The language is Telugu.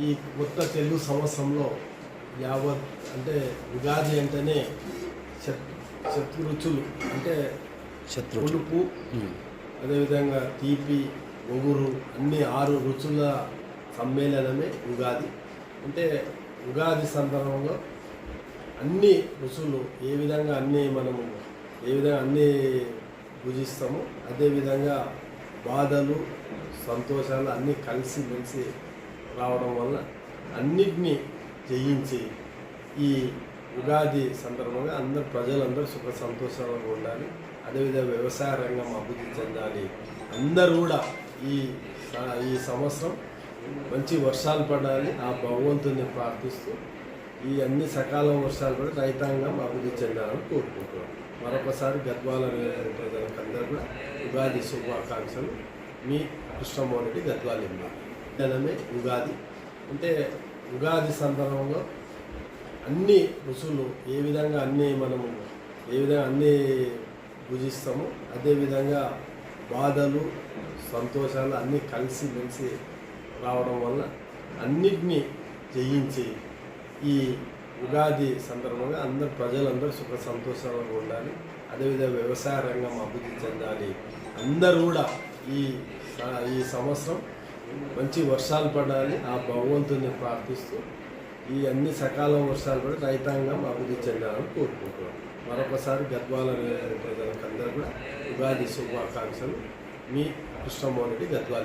ఈ కొత్త తెలుగు సంవత్సరంలో యావత్ అంటే ఉగాది అంటేనే శత్ శత్రురుచులు అంటే శత్రు పులుపు అదేవిధంగా తీపి ఒగురు అన్ని ఆరు రుచుల సమ్మేళనమే ఉగాది. అంటే ఉగాది సందర్భంలో అన్ని రుచులు ఏ విధంగా అన్ని మనము ఏ విధంగా అన్ని భుజిస్తామో అదేవిధంగా బాధలు సంతోషాలు అన్నీ కలిసి మెలిసి రావడం వల్ల అన్నిటినీ జయించి ఈ ఉగాది సందర్భంగా అందరు ప్రజలందరూ సుఖ సంతోషాలుగా ఉండాలి. అదేవిధంగా వ్యవసాయ రంగం అభివృద్ధి చెందాలి. అందరూ కూడా ఈ ఈ సంవత్సరం మంచి వర్షాలు పడాలి. ఆ భగవంతుని ప్రార్థిస్తూ ఈ అన్ని సకాలం వర్షాలు కూడా రైతాంగం అభివృద్ధి చెందాలని కోరుకుంటున్నాం. మరొకసారి గద్వాల ప్రజలకు అందరూ కూడా ఉగాది శుభాకాంక్షలు. మీ కృష్ణమోహన్ రెడ్డి గద్వాల దినమే ఉగాది. అంటే ఉగాది సందర్భంలో అన్ని రుచులు ఏ విధంగా అన్ని మనము ఏ విధంగా అన్ని భుజిస్తామో అదేవిధంగా బాధలు సంతోషాలు అన్నీ కలిసి మెలిసి రావడం వల్ల అన్నిటినీ జయించి ఈ ఉగాది సందర్భంగా అందరు ప్రజలందరూ సుఖ సంతోషాలుగా ఉండాలి. అదేవిధంగా వ్యవసాయ రంగం అభివృద్ధి చెందాలి. అందరూ కూడా ఈ ఈ సంవత్సరం మంచి వర్షాలు పడాలి ఆ భగవంతుని ప్రార్థిస్తూ ఈ అన్ని సకాలం వర్షాలు పడి రైతాంగం అభివృద్ధి చెందాలని కోరుకుంటున్నాం. మరొకసారి గద్వాల ప్రజలకు అందరూ కూడా ఉగాది శుభాకాంక్షలు. మీ కృష్ణమోహన్ రెడ్డి గద్వాల